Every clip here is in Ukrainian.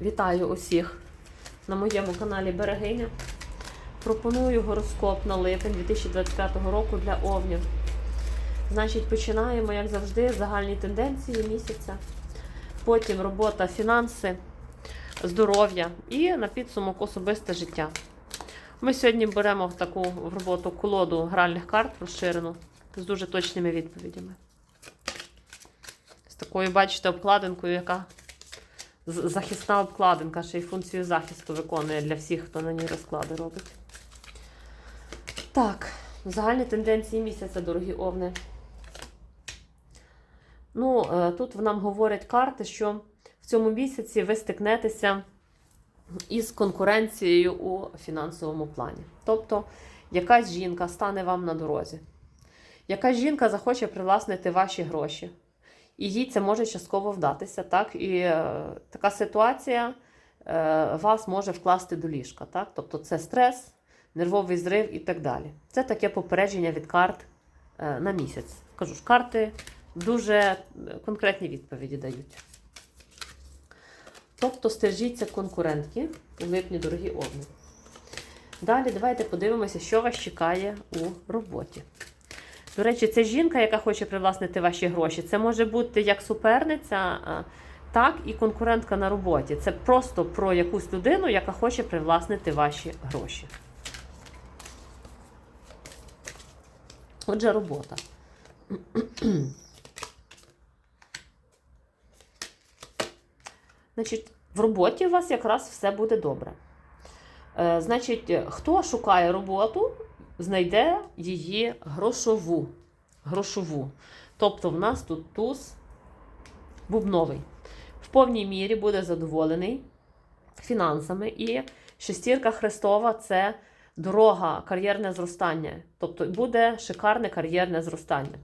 Вітаю усіх на моєму каналі Берегиня. Пропоную гороскоп на липень 2025 року для овнів. Значить, починаємо, як завжди, загальні тенденції місяця. Потім робота, фінанси, здоров'я і на підсумок особисте життя. Ми сьогодні беремо таку в роботу колоду гральних карт розширену з дуже точними відповідями. З такою, бачите, обкладинкою, яка захисна обкладинка, ще й функцію захисту виконує для всіх, хто на ній розклади робить. Так, загальні тенденції місяця, дорогі овни. Ну, е, тут нам говорять карти, що в цьому місяці ви стикнетеся із конкуренцією у фінансовому плані. Тобто, якась жінка стане вам на дорозі. Якась жінка захоче привласнити ваші гроші. І їй це може частково вдатися, так? І е, така ситуація е, вас може вкласти до ліжка, так? Тобто це стрес, нервовий зрив і так далі. Це таке попередження від карт е, на місяць. Кажу ж, карти дуже е, конкретні відповіді дають. Тобто стержіться конкурентки у липні, дорогі овни. Далі давайте подивимося, що вас чекає у роботі. До речі, це жінка, яка хоче привласнити ваші гроші. Це може бути як суперниця, так і конкурентка на роботі. Це просто про якусь людину, яка хоче привласнити ваші гроші. Отже, робота. Значить, в роботі у вас якраз все буде добре. Е, Значить, хто шукає роботу, знайде її грошову. грошову. Тобто в нас тут туз бубновий. В повній мірі буде задоволений фінансами. І шестірка Христова це дорога, кар'єрне зростання. Тобто буде шикарне кар'єрне зростання.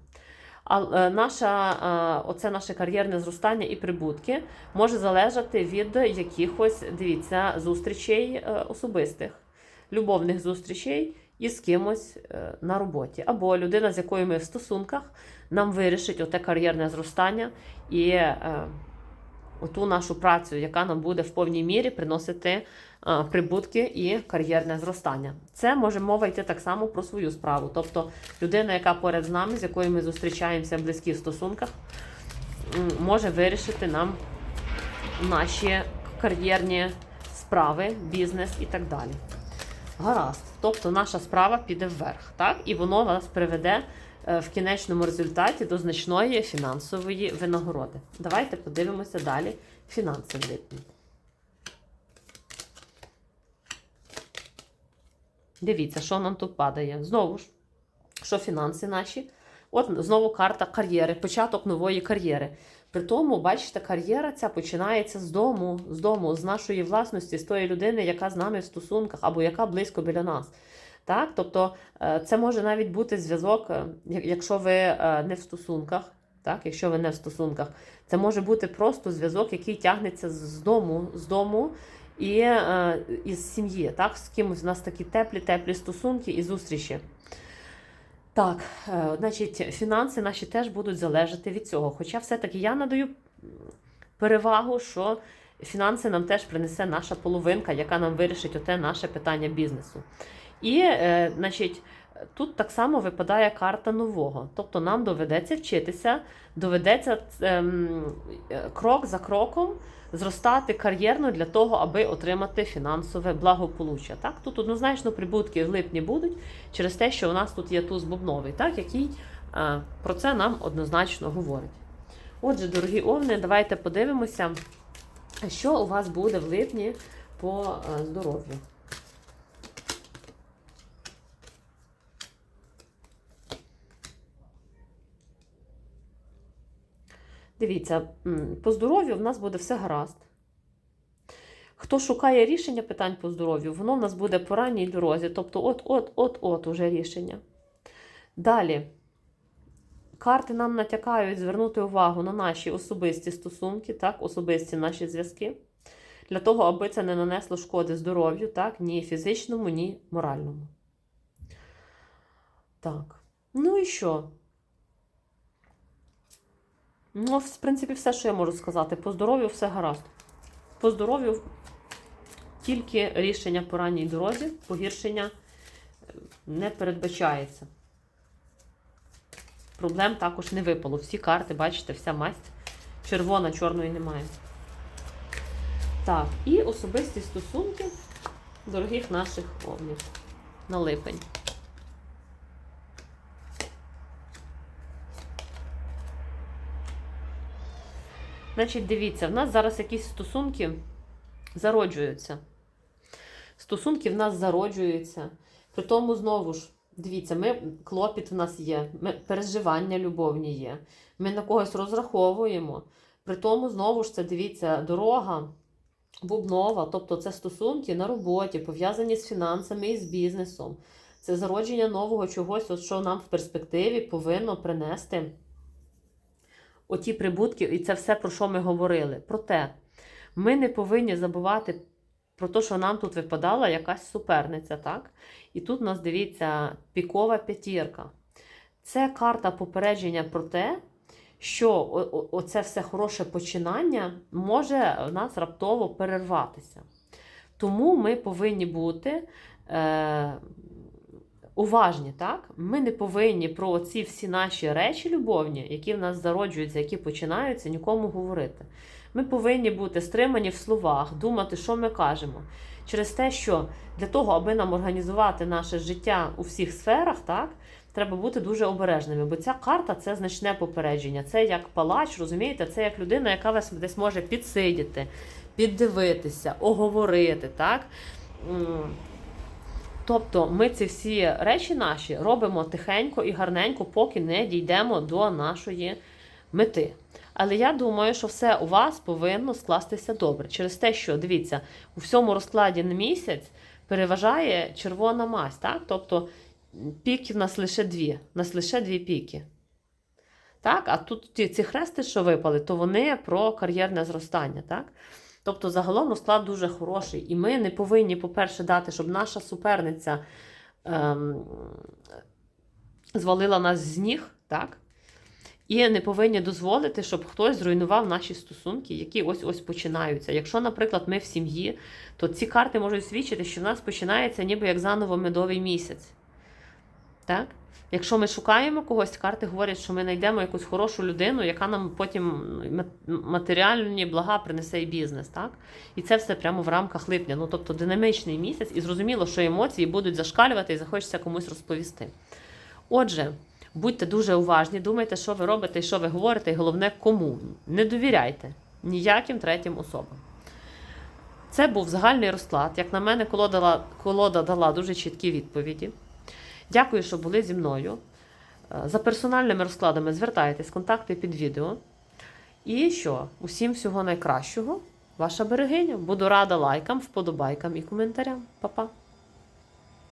А е, наша, е, оце наше кар'єрне зростання і прибутки може залежати від якихось, дивіться, зустрічей е, особистих, любовних зустрічей із кимось е, на роботі. Або людина, з якою ми в стосунках, нам вирішить оте кар'єрне зростання і е, оту нашу працю, яка нам буде в повній мірі приносити е, прибутки і кар'єрне зростання. Це може мова йти так само про свою справу. Тобто людина, яка поряд з нами, з якою ми зустрічаємося в близьких стосунках, може вирішити нам наші кар'єрні справи, бізнес і так далі. Гаразд. Тобто наша справа піде вверх, так? І воно нас приведе е, в кінечному результаті до значної фінансової винагороди. Давайте подивимося далі фінанси в. Дивіться, що нам тут падає. Знову ж, що фінанси наші. От знову карта кар'єри, початок нової кар'єри. При тому, бачите, кар'єра ця починається з дому, з дому, з нашої власності, з тої людини, яка з нами в стосунках, або яка близько біля нас. Так? Тобто е, це може навіть бути зв'язок, е, якщо ви е, не в стосунках. Так, якщо ви не в стосунках, це може бути просто зв'язок, який тягнеться з з дому, з дому і е, із сім'ї. Так, з кимось у нас такі теплі, теплі стосунки і зустрічі. Так, е, значить, фінанси наші теж будуть залежати від цього. Хоча все-таки я надаю перевагу, що фінанси нам теж принесе наша половинка, яка нам вирішить оте наше питання бізнесу. І, е, значить, тут так само випадає карта нового. Тобто нам доведеться вчитися, доведеться ем, е, крок за кроком зростати кар'єрно для того, аби отримати фінансове благополуччя. Так? Тут однозначно прибутки в липні будуть через те, що у нас тут є туз бубновий, так? який е, про це нам однозначно говорить. Отже, дорогі овни, давайте подивимося, що у вас буде в липні по е, здоров'ю. Дивіться, по здоров'ю в нас буде все гаразд. Хто шукає рішення питань по здоров'ю, воно в нас буде по ранній дорозі. Тобто, от-от-от-от уже рішення. Далі. Карти нам натякають звернути увагу на наші особисті стосунки, так, особисті наші зв'язки, для того, аби це не нанесло шкоди здоров'ю, так, ні фізичному, ні моральному. Так. Ну і що? Ну, в принципі, все, що я можу сказати. По здоров'ю все гаразд. По здоров'ю тільки рішення по ранній дорозі, погіршення е, не передбачається. Проблем також не випало. Всі карти, бачите, вся масть червона, чорної немає. Так, і особисті стосунки дорогих наших овнів на липень. Значить, дивіться, в нас зараз якісь стосунки зароджуються. Стосунки в нас зароджуються. При тому, знову ж, дивіться, ми, клопіт в нас є, ми, переживання любовні є. Ми на когось розраховуємо. При тому, знову ж це дивіться, дорога бубнова, тобто це стосунки на роботі, пов'язані з фінансами і з бізнесом. Це зародження нового чогось, от що нам в перспективі повинно принести оті прибутки, і це все, про що ми говорили. Проте ми не повинні забувати про те, що нам тут випадала якась суперниця, так? І тут у нас дивіться пікова п'ятірка. Це карта попередження про те, що оце все хороше починання може в нас раптово перерватися. Тому ми повинні бути е, уважні, так? Ми не повинні про ці всі наші речі любовні, які в нас зароджуються, які починаються, нікому говорити. Ми повинні бути стримані в словах, думати, що ми кажемо. Через те, що для того, аби нам організувати наше життя у всіх сферах, так, треба бути дуже обережними. Бо ця карта це значне попередження. Це як палач, розумієте, це як людина, яка вас десь може підсидіти, піддивитися, оговорити. так. Тобто ми ці всі речі наші робимо тихенько і гарненько, поки не дійдемо до нашої мети. Але я думаю, що все у вас повинно скластися добре. Через те, що дивіться, у всьому розкладі на місяць переважає червона мазь, так? Тобто піки в нас лише дві, нас лише дві піки. Так, а тут ті, ці хрести, що випали, то вони про кар'єрне зростання. Так? Тобто, загалом розклад дуже хороший. І ми не повинні, по-перше, дати, щоб наша суперниця ем, звалила нас з ніг, так? І не повинні дозволити, щоб хтось зруйнував наші стосунки, які ось ось починаються. Якщо, наприклад, ми в сім'ї, то ці карти можуть свідчити, що в нас починається ніби як заново медовий місяць. Так? Якщо ми шукаємо когось, карти говорять, що ми знайдемо якусь хорошу людину, яка нам потім матеріальні блага принесе і бізнес. Так? І це все прямо в рамках липня. Ну, тобто динамічний місяць, і зрозуміло, що емоції будуть зашкалювати і захочеться комусь розповісти. Отже, будьте дуже уважні, думайте, що ви робите і що ви говорите, і головне, кому. Не довіряйте ніяким третім особам. Це був загальний розклад. Як на мене, колода, дала- колода дала дуже чіткі відповіді. Дякую, що були зі мною. Е, За персональними розкладами звертайтесь, контакти під відео. І що? Усім всього найкращого. Ваша берегиня. Буду рада лайкам, вподобайкам і коментарям. Па-па!